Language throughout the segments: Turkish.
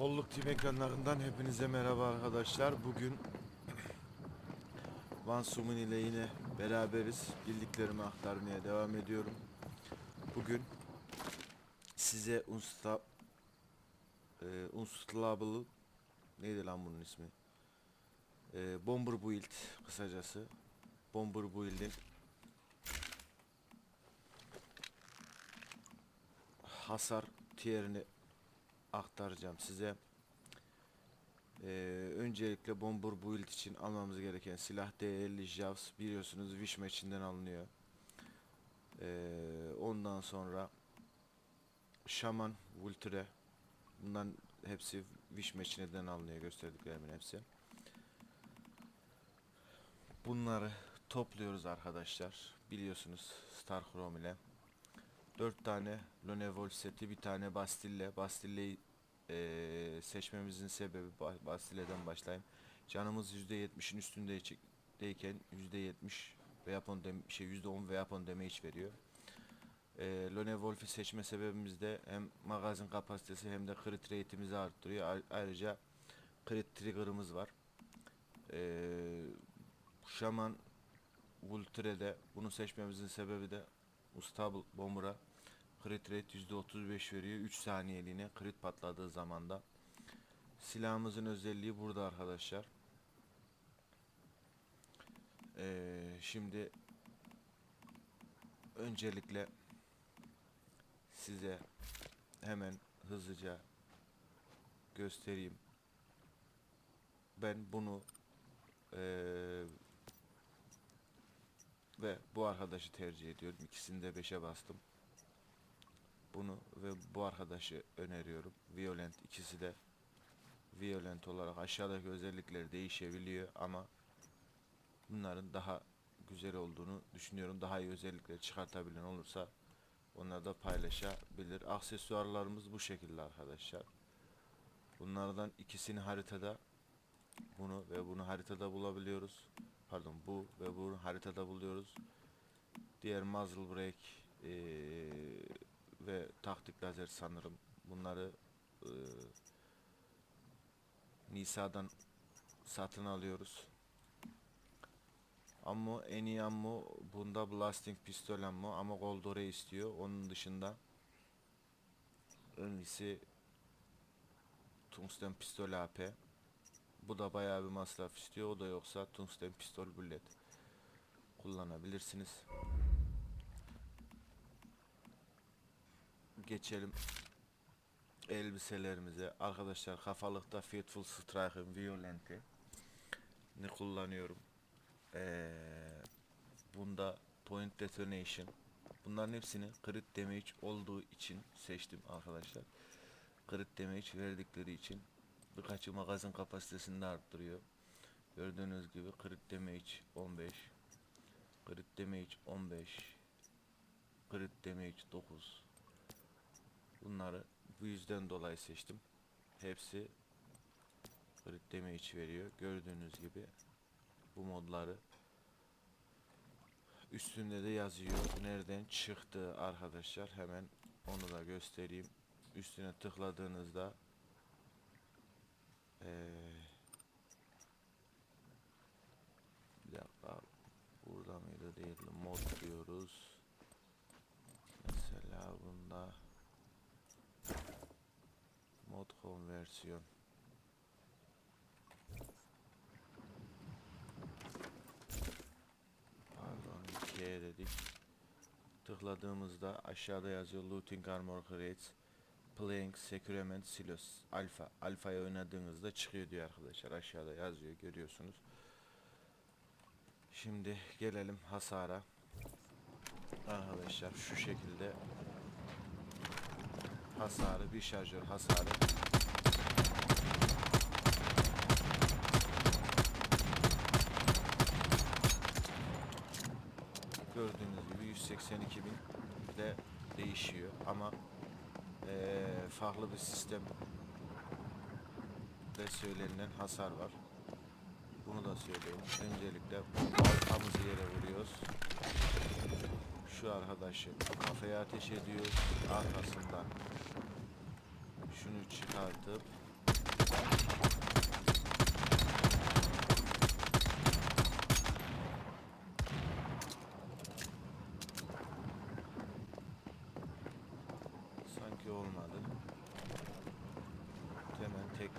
Holluk TV ekranlarından hepinize merhaba arkadaşlar. Bugün Van Sumun ile yine beraberiz. Bildiklerimi aktarmaya devam ediyorum. Bugün size Unsta e, Unstable neydi lan bunun ismi? E, Bomber Build kısacası. Bomber Build'in hasar tierini aktaracağım size. Ee, öncelikle Bomber Build için almamız gereken silah D50 Javs biliyorsunuz Wish Match'inden alınıyor. Ee, ondan sonra Shaman Vulture bundan hepsi Wish Match'inden alınıyor gösterdiklerimin hepsi. Bunları topluyoruz arkadaşlar. Biliyorsunuz Star Chrome ile. 4 tane Lonevol seti, bir tane Bastille. Bastille'yi eee, seçmemizin sebebi Ba- Bastille'den başlayayım. Canımız %70'in üstündeyken %70 weapon dem şey %10 weapon damage veriyor. Eee Lone Wolf'u seçme sebebimiz de hem magazin kapasitesi hem de crit rate'imizi arttırıyor. Ay- ayrıca crit trigger'ımız var. Eee Shaman Vulture'de bunu seçmemizin sebebi de Ustable Bomber'a crit rate %35 veriyor 3 saniyeliğine crit patladığı zaman da silahımızın özelliği burada arkadaşlar Ee, şimdi öncelikle size hemen hızlıca göstereyim ben bunu eee ve bu arkadaşı tercih ediyorum. İkisini de 5'e bastım. Bunu ve bu arkadaşı öneriyorum. Violent ikisi de Violent olarak aşağıdaki özellikleri değişebiliyor ama bunların daha güzel olduğunu düşünüyorum. Daha iyi özellikler çıkartabilen olursa onları da paylaşabilir. Aksesuarlarımız bu şekilde arkadaşlar. Bunlardan ikisini haritada bunu ve bunu haritada bulabiliyoruz pardon bu ve bunu haritada buluyoruz. Diğer muzzle break eee, ve taktik lazer sanırım. Bunları eee, Nisa'dan satın alıyoruz. Ammo en iyi ammo bunda blasting pistol ammo ama Goldore istiyor. Onun dışında en tungsten pistol AP. Bu da bayağı bir masraf istiyor. O da yoksa tungsten pistol bullet kullanabilirsiniz. Geçelim elbiselerimize. Arkadaşlar kafalıkta Faithful Strike'ın Violent'i ne kullanıyorum. Ee, bunda Point Detonation. Bunların hepsini crit damage olduğu için seçtim arkadaşlar. Crit damage verdikleri için birkaçı magazin kapasitesini de arttırıyor. Gördüğünüz gibi crit damage 15 crit damage 15 crit damage 9 bunları bu yüzden dolayı seçtim. Hepsi crit damage veriyor. Gördüğünüz gibi bu modları üstünde de yazıyor. Nereden çıktı arkadaşlar hemen onu da göstereyim. Üstüne tıkladığınızda ee, bir dakika burada mıydı değil mod diyoruz mesela bunda mod konversiyon pardon 2'ye dedik tıkladığımızda aşağıda yazıyor looting armor crates Playing Securement Silos Alpha. Alfa'ya oynadığınızda çıkıyor diyor arkadaşlar. Aşağıda yazıyor görüyorsunuz. Şimdi gelelim hasara. Arkadaşlar şu şekilde hasarı bir şarjör hasarı gördüğünüz gibi 182 bin de değişiyor ama eee, farklı bir sistem de söylenilen hasar var. Bunu da söyleyeyim. Öncelikle baltamızı yere vuruyoruz. Şu arkadaşı kafaya ateş ediyoruz. Arkasından şunu çıkartıp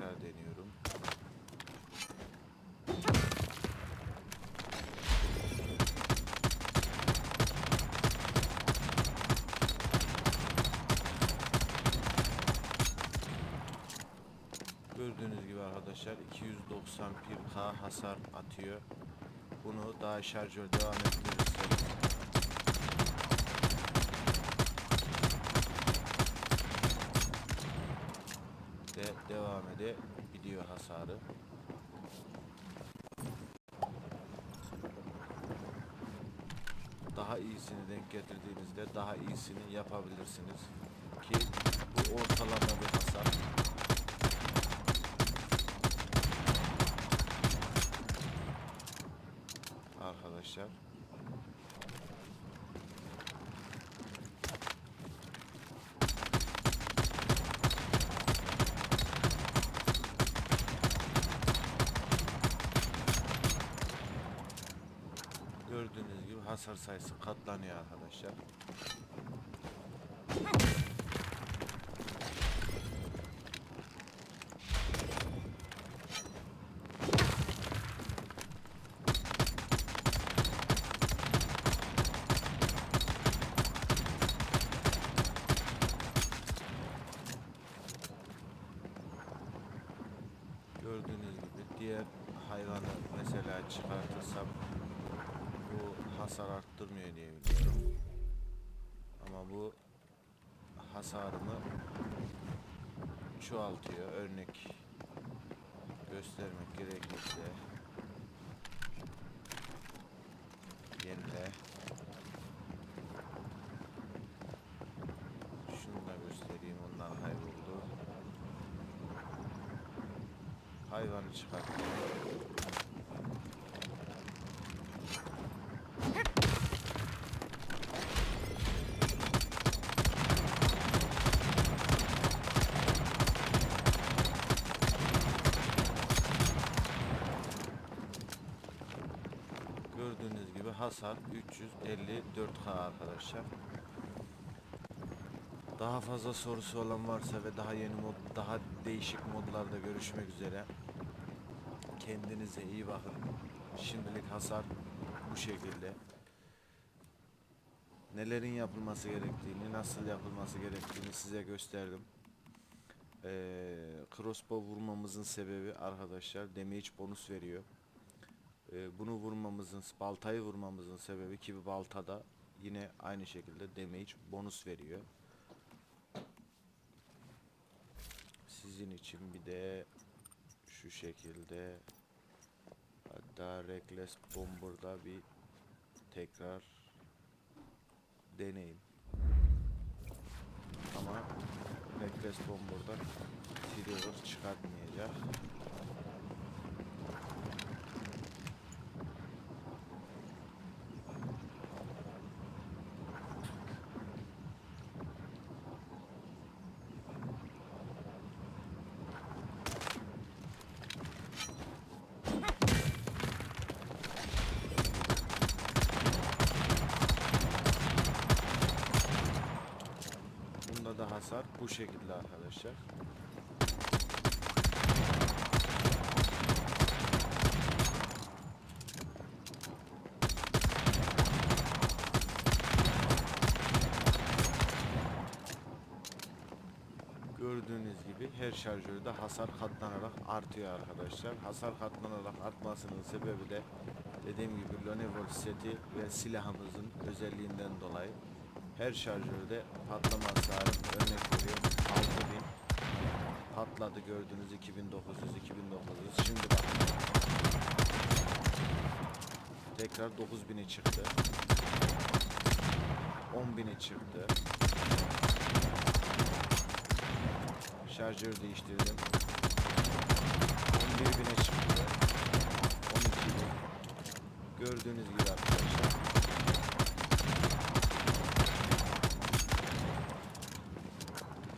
tekrar deniyorum. Gördüğünüz gibi arkadaşlar 291k hasar atıyor. Bunu daha şarjör devam ettirirseniz de devam edebiliyor hasarı. Daha iyisini denk getirdiğinizde daha iyisini yapabilirsiniz. Ki bu ortalama bir hasar. Arkadaşlar. Gördüğünüz gibi hasar sayısı katlanıyor arkadaşlar. Gördüğünüz gibi diğer hayvanı mesela çıkartırsam bu hasar arttırmıyor diye biliyorum. Ama bu hasarımı çoğaltıyor. Örnek göstermek gerekirse yenile şunu da göstereyim ondan kayboldu. Hayvanı çıkarttım. Hasar 354k arkadaşlar. Daha fazla sorusu olan varsa ve daha yeni mod, daha değişik modlarda görüşmek üzere. Kendinize iyi bakın. Şimdilik hasar bu şekilde. Nelerin yapılması gerektiğini, nasıl yapılması gerektiğini size gösterdim. Ee, crossbow vurmamızın sebebi arkadaşlar damage bonus veriyor. Ee, bunu vurmamızın, baltayı vurmamızın sebebi ki baltada yine aynı şekilde damage bonus veriyor. Sizin için bir de şu şekilde hatta Reckless Bomber'da bir tekrar deneyin. Ama Reckless Bomber'da Silver çıkartmayacak. Bunda da hasar bu şekilde arkadaşlar. Gördüğünüz gibi her şarjörde hasar katlanarak artıyor arkadaşlar. Hasar katlanarak artmasının sebebi de dediğim gibi Lenovo seti ve silahımızın özelliğinden dolayı her şarjörde patlama hasarı örnek veriyorum 6000 patladı gördüğünüz 2900 2900 şimdi bak. Tekrar 9000'e çıktı. 10.000'e çıktı. Şarjör değiştirdim. 11.000'e çıktı. 12.000 gördüğünüz gibi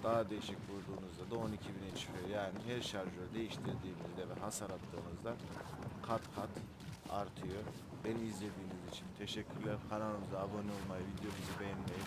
daha değişik vurduğunuzda da 12.000'e çıkıyor. Yani her şarjör değiştirdiğinizde ve hasar attığınızda kat kat artıyor. Beni izlediğiniz için teşekkürler. Kanalımıza abone olmayı, videomuzu beğenmeyi